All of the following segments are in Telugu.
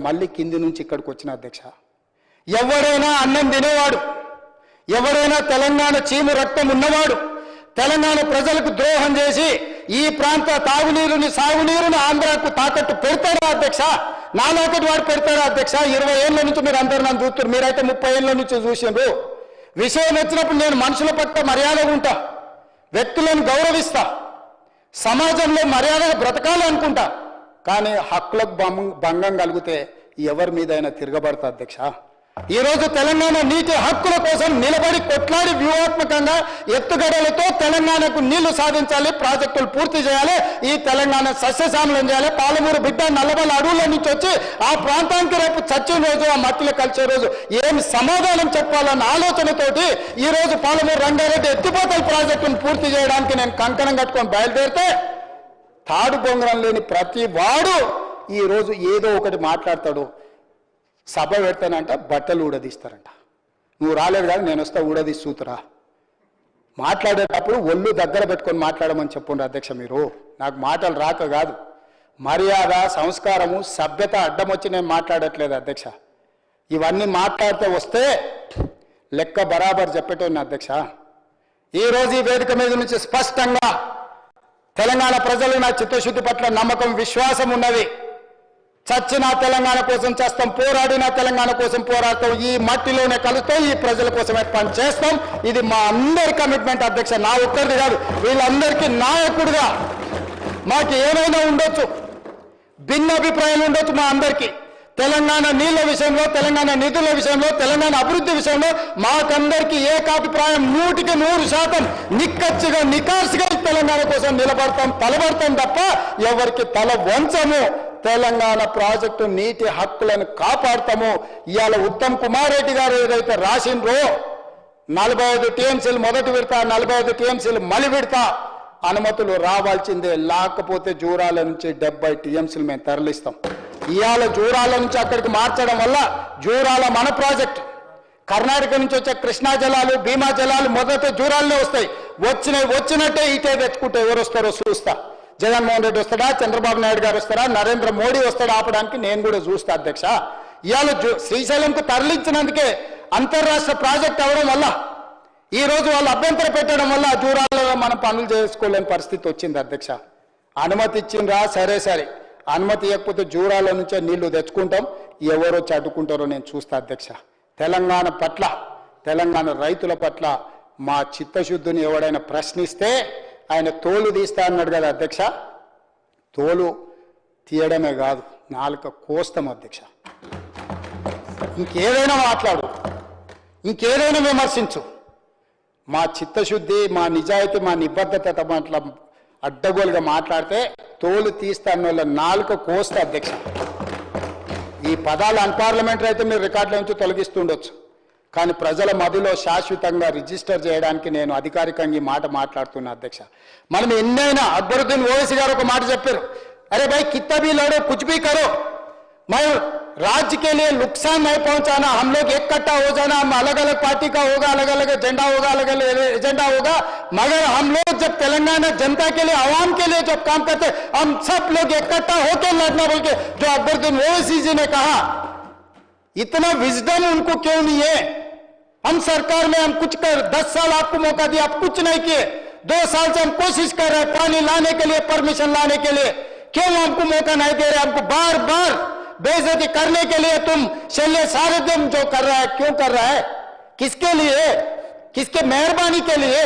మళ్ళీ కింది నుంచి ఇక్కడికి వచ్చిన అధ్యక్ష. ఎవరైనా అన్నం తినేవాడు ఎవరైనా తెలంగాణ చీము రక్తం ఉన్నవాడు తెలంగాణ ప్రజలకు ద్రోహం చేసి ఈ ప్రాంత తాగునీరుని సాగునీరుని ఆంధ్రాకు తాకట్టు పెడతాడా అధ్యక్ష? నాలాకటి వాడు పెడతాడా అధ్యక్ష? ఇరవై ఏళ్ళ నుంచి మీరు అందరు నన్ను చూస్తున్నారు. మీరైతే ముప్పై ఏళ్ళ నుంచి చూసిండ్రు. విషయం వచ్చినప్పుడు నేను మనుషుల పట్ల మర్యాదగా ఉంటా. వ్యక్తులను గౌరవిస్తా. సమాజంలో మర్యాదగా బ్రతకాలి అనుకుంటా కానీ హక్కులకు భంగం భంగం కలిగితే ఎవరి మీదైనా తిరగబడతా అధ్యక్ష? ఈ రోజు తెలంగాణ నీటి హక్కుల కోసం నిలబడి కొట్లాడి వ్యూహాత్మకంగా ఎత్తుగడలతో తెలంగాణకు నీళ్ళు సాధించాలి ప్రాజెక్టులు పూర్తి చేయాలి ఈ తెలంగాణ సస్యశామలం చేయాలి. పాలమూరు బిడ్డ నల్లబల అడవుల నుంచి వచ్చి ఆ ప్రాంతానికి రేపు చచ్చిన రోజు ఆ మట్టిలో కలిసే రోజు ఏం సమాధానం చెప్పాలన్న ఆలోచనతోటి ఈ రోజు పాలమూరు రంగారెడ్డి ఎత్తిపోతల ప్రాజెక్టును పూర్తి చేయడానికి నేను కంకణం కట్టుకొని బయలుదేరితే తాడు బొంగరం లేని ప్రతి వాడు ఈరోజు ఏదో ఒకటి మాట్లాడతాడు. సభ పెడతానంట బట్టలు ఊడదీస్తారంట. నువ్వు రాలేదు కానీ నేను వస్తా ఊడదీసి మాట్లాడేటప్పుడు ఒళ్ళు దగ్గర పెట్టుకొని మాట్లాడమని చెప్పండి అధ్యక్ష మీరు. నాకు మాటలు రాక కాదు. మర్యాద సంస్కారము సభ్యత అడ్డం వచ్చి నేను మాట్లాడట్లేదు అధ్యక్ష. ఇవన్నీ మాట్లాడితే వస్తే లెక్క బరాబర్ చెప్పేటోని అధ్యక్ష. ఈ రోజు ఈ వేదిక మీద నుంచి స్పష్టంగా తెలంగాణ ప్రజలు నా చిత్తశుద్ధి పట్ల నమ్మకం విశ్వాసం ఉన్నది చచ్చిన తెలంగాణ కోసం చేస్తాం పోరాడిన తెలంగాణ కోసం పోరాడతాం ఈ మట్టిలోనే కలుస్తాం ఈ ప్రజల కోసమే పని చేస్తాం. ఇది మా అందరి కమిట్మెంట్ అధ్యక్ష నా ఒక్కరిది కాదు వీళ్ళందరికీ నాయకుడుగా మాకు ఏమైనా ఉండొచ్చు భిన్న అభిప్రాయాలు ఉండొచ్చు మా అందరికీ. తెలంగాణ నీళ్ళ విషయంలో తెలంగాణ నిధుల విషయంలో తెలంగాణ అభివృద్ధి విషయంలో మాకందరికీ ఏకాభిప్రాయం నూటికి నూరు శాతం నిక్కచ్చిగా నికార్సుగా తెలంగాణ కోసం నిలబడతాం తలబడతాం తప్ప ఎవరికి తల వంచము. తెలంగాణ ప్రాజెక్టు నీటి హక్కులను కాపాడతాము. ఇవాళ ఉత్తమ్ కుమార్ రెడ్డి గారు ఏదైతే రాసిండ్రో నలభై ఐదు టీఎంసీలు మొదటి విడత నలభై ఐదు టీఎంసీలు మలి విడత అనుమతులు రావాల్సిందే. లేకపోతే జూరాల నుంచి డెబ్బై టీఎంసీలు మేము తరలిస్తాం. ఇవాళ జూరాల నుంచి అక్కడికి మార్చడం వల్ల జూరాల మన ప్రాజెక్ట్. కర్ణాటక నుంచి వచ్చే కృష్ణా జలాలు భీమా జలాలు మొదట జూరాల్లో వస్తాయి. వచ్చినవి వచ్చినట్టే ఇటే తెచ్చుకుంటే ఎవరు వస్తారో చూస్తా. జగన్మోహన్ రెడ్డి వస్తాడా? చంద్రబాబు నాయుడు గారు వస్తారా? నరేంద్ర మోడీ వస్తాడా ఆపడానికి నేను కూడా చూస్తా అధ్యక్ష. ఇవాళ శ్రీశైలంకు తరలించినందుకే అంతర్రాష్ట్ర ప్రాజెక్ట్ అవ్వడం వల్ల ఈ రోజు వాళ్ళు అభ్యంతరం పెట్టడం వల్ల జూరాలలో మనం పనులు చేసుకోలేని పరిస్థితి వచ్చింది అధ్యక్ష. అనుమతి ఇచ్చిండ్రా? సరే సరే. అనుమతి ఇవ్వకపోతే జూరాల నుంచే నీళ్ళు తెచ్చుకుంటాం. ఎవరో చదువుకుంటారో నేను చూస్తా అధ్యక్ష. తెలంగాణ పట్ల తెలంగాణ రైతుల పట్ల మా చిత్తశుద్ధిని ఎవడైనా ప్రశ్నిస్తే ఆయన తోలు తీస్తా అన్నాడు కదా అధ్యక్ష. తోలు తీయడమే కాదు నాలుక కోస్తాం అధ్యక్ష. ఇంకేదైనా మాట్లాడు ఇంకేదైనా విమర్శించు. మా చిత్తశుద్ధి మా నిజాయితీ మా నిబద్ధత పట్ల అడ్డగోలుగా మాట్లాడితే తోలు తీస్తా అన్నోళ్ళ నాలుక కోస్తా అధ్యక్ష. ఈ పదాలు అన్పార్లమెంటరీ అయితే మీరు రికార్డుల నుంచి తొలగిస్తుండొచ్చు. కానీ ప్రజల మదిలో శాశ్వతంగా రిజిస్టర్ చేయడానికి నేను అధికారికంగా ఈ మాట మాట్లాడుతున్నా అధ్యక్ష. మనం ఎన్నైనా అక్బరుద్దీన్ ఓవైసీ గారు ఒక మాట చెప్పారు. అరే భాయ్ కిత్తబీ లోడో కుచ్బీ కరో मैं राज्य के लिए नुकसान नहीं पहुंचाना, हम लोग कट्टा हो जाना, हम अलग अलग पार्टी का होगा अलग अलग एजेंडा होगा अलग अलग एजेंडा होगा, मगर हम लोग जब तेलंगाना जनता के लिए, आवाम के लिए जब काम करते, हम सब लोग इकट्ठा होकर लड़ना बोल के जो अकबरुद्दीन ओवैसी जी ने कहा, इतना विजडम उनको क्यों नहीं है? हम सरकार में, हम कुछ कर, दस साल आपको मौका दिया, आप कुछ नहीं किए। दो साल से हम कोशिश कर रहे हैं, पानी लाने के लिए परमिशन लाने के लिए। क्यों हमको मौका नहीं दे रहे? हमको बार बार बेइज्जती करने के लिए तुम शल्य सारे दिन जो कर रहा है, क्यों कर रहा है? किसके लिए? किसके मेहरबानी के लिए?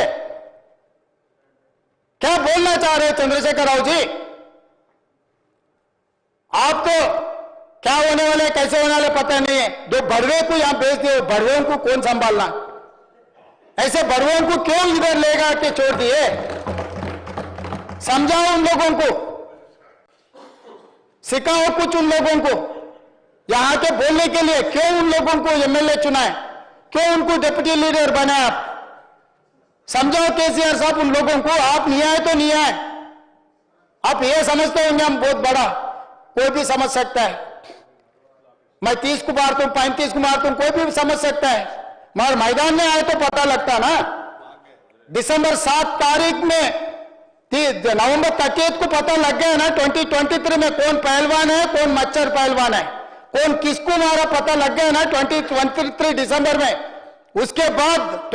क्या बोलना चाह रहे हैं चंद्रशेखर राव जी? आप तो क्या होने वाले, कैसे होने वाले पता नहीं है। दो बड़वे को यहाँ भेज दिए बड़वे को कौन संभालना? ऐसे बड़वों को क्यों इधर लेगा के छोड़ दिए? समझाओ उन लोगों को। सिखाओ कुछ उन लोगों को। यहाँ के बोलने के लिए क्यों उन लोगों को एमएलए चुना है क्यों उनको डिप्टी लीडर बनाया आप? समझाओ केसीआर साहब उन लोगों को, आप नहीं आए तो नहीं आए। आप ये समझते होंगे हम बहुत बड़ा, कोई भी समझ सकता है। मैं तीस को मारता हूँ, पैंतीस को मारता हूँ, कोई भी समझ सकता है। मगर मैदान में आए तो पता लगता ना। दिसंबर सात तारीख में ती- नवंबर तटीत को पता लग गया ना ट्वेंटी ट्वेंटी थ्री में कौन पहलवान है, कौन मच्छर पहलवान है? कौन किसको मारा पता लग गया ना ट्वेंटी ट्वेंटी थ्री दिसंबर में? उसके बाद